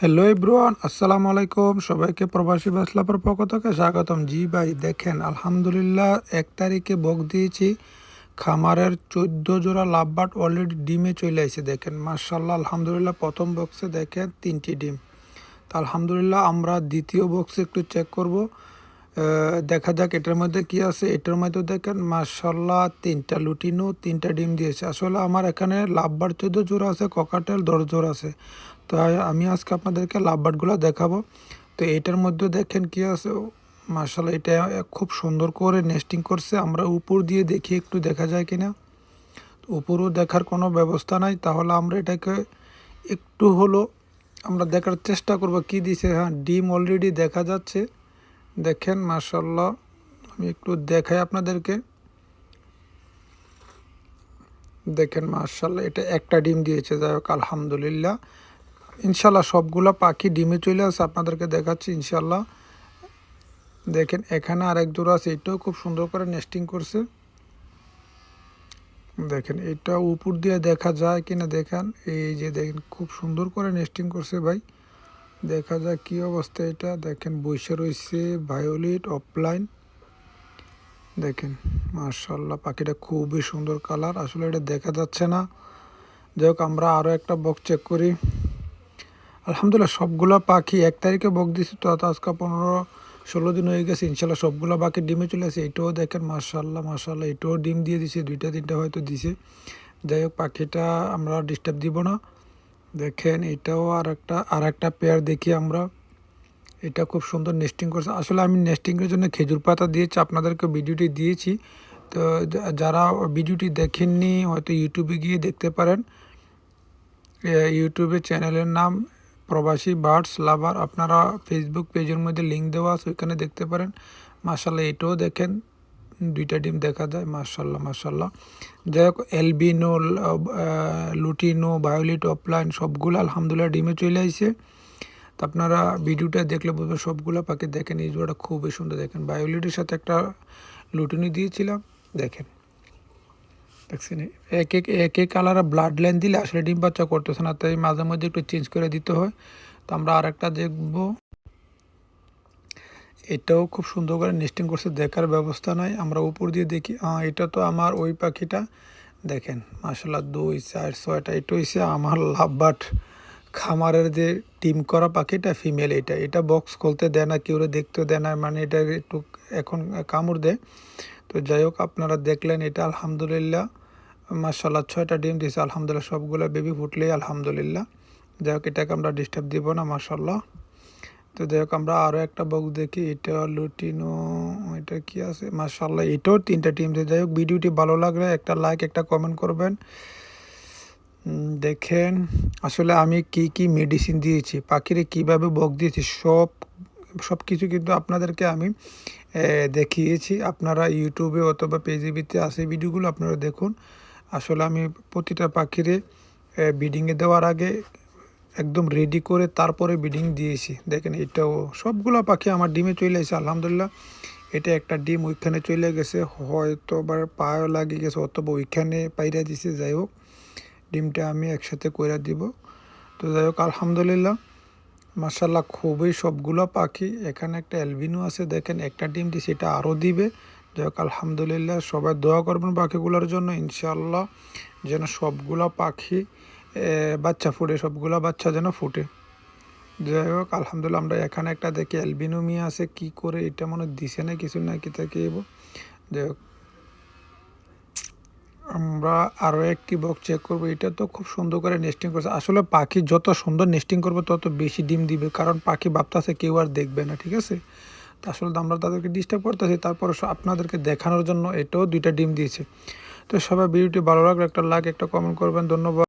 Hello ইব্রুয়ান আসসালামু আলাইকুম সবাইকে প্রবাসী বাসলাপর পক্ষ থেকে স্বাগতম। জি ভাই, দেখেন, আলহামদুলিল্লাহ, এক তারিখে বক দিয়েছি। খামারের চোদ্দ জোড়া লাভবাট অলরেডি ডিমে চলে আসে দেখেন। মার্শাল্লাহ আলহামদুলিল্লাহ, প্রথম বক্সে দেখেন তিনটি ডিম। তা আলহামদুলিল্লাহ, আমরা দ্বিতীয় বক্সে একটু চেক করব। দেখা যাক এটার মধ্যে কি আছে। এটার মধ্যে দেখেন মার্শাল্লাহ তিনটা লুটিনো, তিনটা ডিম দিয়েছে। আসলে আমার এখানে লাভবার চোদ্দ জোড়া আছে, ককাটেল দশ জোড়া আছে। তো আমি আজকে আপনাদেরকে লাভবার্ডগুলো দেখাবো। তো এটার মধ্যে দেখেন কি আছে। মার্শাল্লাহ এটা খুব সুন্দর করে নেস্টিং করছে। আমরা উপর দিয়ে দেখি, একটু দেখা যায় কিনা। উপরও দেখার কোনো ব্যবস্থা নাই। তাহলে আমরা এটাকে একটু হলো আমরা দেখার চেষ্টা করব কি দিছে। হ্যাঁ ডিম অলরেডি দেখা যাচ্ছে। দেখেন মার্শাল্লাহ আমি একটু দেখাই আপনাদেরকে। দেখেন মার্শাল্লাহ এটা একটা ডিম দিয়েছে। যাই হোক, আলহামদুলিল্লাহ। ইনশাল্লাহ সবগুলো পাখি ডিমে চলে আসে আপনাদেরকে দেখাচ্ছি ইনশাল্লাহ দেখেন, এখানে আরেক জোড়া আছে, এটাও খুব সুন্দর করে নেস্টিং করছে। দেখেন, এটা উপর দিয়ে দেখা যায় কিনা, দেখেন। এই যে দেখেন, খুব সুন্দর করে নেস্টিং করছে ভাই। দেখা যাক কি অবস্থা এটা। দেখেন, বসে রয়েছে ভায়োলিট অফলাইন দেখেন মার্শাল্লাহ পাখিটা খুবই সুন্দর কালার আসলে এটা দেখা যাচ্ছে না। যাই হোক, আমরা আরও একটা বক চেক করি। আলহামদুলিল্লাহ, সবগুলো পাখি এক তারিখে বক দিছি, তো আজকে পনেরো ষোলো দিন হয়ে গেছে। ইনশাল্লাহ সবগুলো পাখি ডিমে চলে আসে। এটাও দেখেন মার্শাল্লাহ মার্শাল্লাহ এটাও ডিম দিয়ে দিছে। দুইটা তিনটা হয়তো দিছে। যাই হোক, পাখিটা আমরা ডিস্টার্ব দিব না। দেখেন এটাও আর একটা আর একটা পেয়ার দেখি আমরা। এটা খুব সুন্দর নেস্টিং করছে। আসলে আমি নেস্টিংয়ের জন্য খেজুর পাতা দিয়েছি, আপনাদেরকে ভিডিওটি দিয়েছি। তো যারা ভিডিওটি দেখেননি, হয়তো ইউটিউবে গিয়ে দেখতে পারেন। ইউটিউবে চ্যানেলের নাম প্রবাসী বার্ডস লাভার। আপনারা ফেসবুক পেজের মধ্যে লিঙ্ক দেওয়া আছে, ওইখানে দেখতে পারেন। মার্শাল্লাহ এটাও দেখেন। দুইটা ডিম দেখা যায় মার্শাল্লাহ মার্শাল্লাহ যাই হোক এলবিনো লুটিনো বায়োলিট অফলাইন সবগুলো আলহামদুলিল্লাহ ডিমে চলে আসছে তো আপনারা ভিডিওটা দেখলে বুঝবেন সবগুলো পাখি দেখেন, এই জোড়াটা খুবই সুন্দর। দেখেন বায়োলিটের সাথে একটা লুটিনি দিয়েছিলাম, দেখেন। দেখছেন? এক এক এক এক কালার ব্লাড লাইন দিলে আসলে ডিম বাচ্চা করতেছে না, তাই মাঝে মধ্যে একটু চেঞ্জ করে দিতে হয়। তো আমরা আর একটা দেখব। এটাও খুব সুন্দর করে নেস্টিং করছে, দেখার ব্যবস্থা নাই। আমরা উপর দিয়ে দেখি হ্যাঁ এটা তো আমার ওই পাখিটা। দেখেন মাসাল্লাহ দুই, চার, ছয়টা, এটা হচ্ছে আমার লাভ বাট খামারের যে টিম করা পাখিটা ফিমেল এটা। এটা বক্স খুলতে দেয় না, কেউ দেখতে দেয় না মানে এটা একটু এখন কামড় দেয়। তো যাই হোক, আপনারা দেখলেন এটা, আলহামদুলিল্লাহ মার্শাল্লাহ ছয়টা ডিম দিয়েছে, আলহামদুলিল্লাহ, সবগুলো বেবি ফুটলেই আলহামদুলিল্লাহ। যাই হোক, এটাকে আমরা ডিস্টার্ব দিব না মার্শাল্লাহ তো হোক, আমরা আরও একটা বক্স দেখি। এটা লুটিনো এটা কি আছে? মার্শাল্লাহ এটাও তিনটা টিম যাই হোক, ভিডিওটি ভালো লাগলে একটা লাইক একটা কমেন্ট করবেন। দেখেন, আসলে আমি কি কি মেডিসিন দিয়েছি, পাখিরে কীভাবে বক দিয়েছি, সব সব কিছু কিন্তু আপনাদেরকে আমি দেখিয়েছি। আপনারা ইউটিউবে অথবা পেজিবিতে আসে ভিডিওগুলো, আপনারা দেখুন। আসলে আমি প্রতিটা পাখিরে বিডিংয়ে দেওয়ার আগে একদম রেডি করে তারপরে বিডিং দিয়েছি। দেখেন এটাও সবগুলো পাখি আমার ডিমে চলে এসেছে, আলহামদুলিল্লাহ। এটা একটা ডিম ওইখানে চলে গেছে হয়তো বা পায়েও লাগিয়ে গেছে, অথবা ওইখানে পাইরা দিছে, যাই হোক। ডিমটা আমি একসাথে কইরা দিব। তো যাই হোক, আলহামদুলিল্লাহ মার্শাল্লাহ খুবই সবগুলো পাখি। এখানে একটা অ্যালবিনো আছে, দেখেন একটা ডিম দিয়ে এটা আরও দিবে। যাই হোক, আলহামদুলিল্লাহ, সবাই দোয়া করবেন পাখিগুলোর জন্য ইনশাল্লাহ যেন সবগুলো পাখি বাচ্চা ফুটে, সবগুলো বাচ্চা যেন ফুটে। যাই হোক, আলহামদুলিল্লাহ আমরা এখানে একটা দেখি অ্যালবিনো মিয়া আছে, কি করে এটা মনে দিছে না কিছু না কি তাকে যাই হোক, আমরা আরও একটি বক্স চেক করব, এটা তো খুব সুন্দর করে নেস্টিং করছে। আসলে পাখি যত সুন্দর নেস্টিং করবে, তত বেশি ডিম দিবে, কারণ পাখি ভাবতেছে কেউ আর দেখবে না, ঠিক আছে? তা আসলে আমরা তাদেরকে ডিস্টার্ব করতেছি, তারপর আপনাদেরকে দেখানোর জন্য এটাও দুইটা ডিম দিয়েছে। তো সবাই ভিডিওটি ভালো লাগলে একটা লাইক একটা কমেন্ট করবেন, ধন্যবাদ।